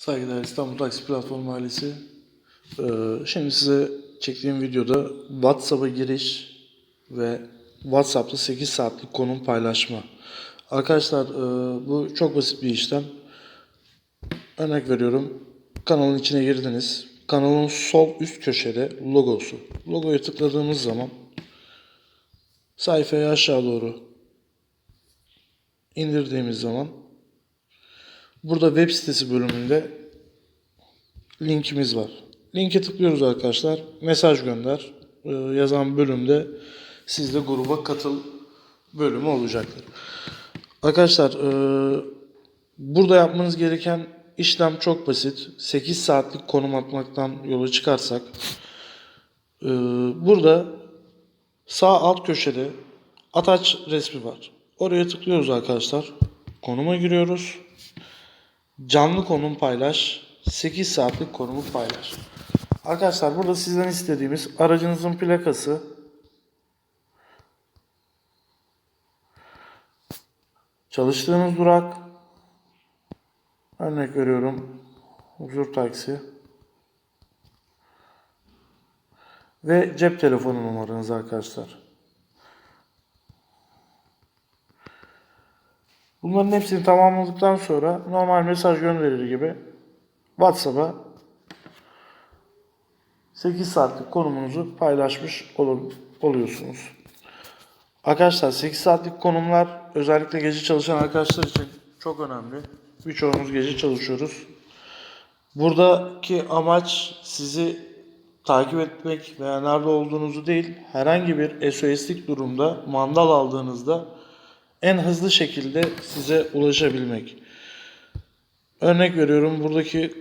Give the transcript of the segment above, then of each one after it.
Saygıdeğer İstanbul Taksi Platformu ailesi. Ee, şimdi size çektiğim videoda WhatsApp'a giriş ve WhatsApp'ta 8 saatlik konum paylaşma. Arkadaşlar e, bu çok basit bir işlem. Örnek veriyorum. Kanalın içine girdiniz. Kanalın sol üst köşede logosu. Logoya tıkladığımız zaman sayfayı aşağı doğru indirdiğimiz zaman Burada web sitesi bölümünde linkimiz var. Linke tıklıyoruz arkadaşlar. Mesaj gönder. Ee, yazan bölümde siz de gruba katıl bölümü olacaktır. Arkadaşlar e, burada yapmanız gereken işlem çok basit. 8 saatlik konum atmaktan yola çıkarsak e, burada sağ alt köşede ataç resmi var. Oraya tıklıyoruz arkadaşlar. Konuma giriyoruz. Canlı konum paylaş. 8 saatlik konumu paylaş. Arkadaşlar burada sizden istediğimiz aracınızın plakası, çalıştığınız durak, örnek veriyorum huzur taksi ve cep telefonu numaranız arkadaşlar. Bunların hepsini tamamladıktan sonra normal mesaj gönderir gibi WhatsApp'a 8 saatlik konumunuzu paylaşmış olur, oluyorsunuz. Arkadaşlar 8 saatlik konumlar özellikle gece çalışan arkadaşlar için çok önemli. Birçoğumuz gece çalışıyoruz. Buradaki amaç sizi takip etmek veya nerede olduğunuzu değil, herhangi bir SOS'lik durumda mandal aldığınızda en hızlı şekilde size ulaşabilmek. Örnek veriyorum buradaki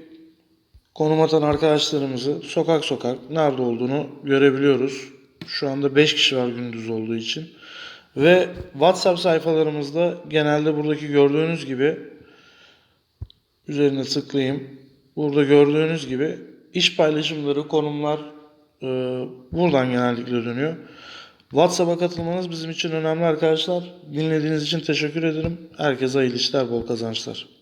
konum atan arkadaşlarımızı sokak sokak nerede olduğunu görebiliyoruz. Şu anda 5 kişi var gündüz olduğu için. Ve WhatsApp sayfalarımızda genelde buradaki gördüğünüz gibi üzerine tıklayayım. Burada gördüğünüz gibi iş paylaşımları, konumlar e, buradan genellikle dönüyor. WhatsApp'a katılmanız bizim için önemli arkadaşlar. Dinlediğiniz için teşekkür ederim. Herkese hayırlı işler, bol kazançlar.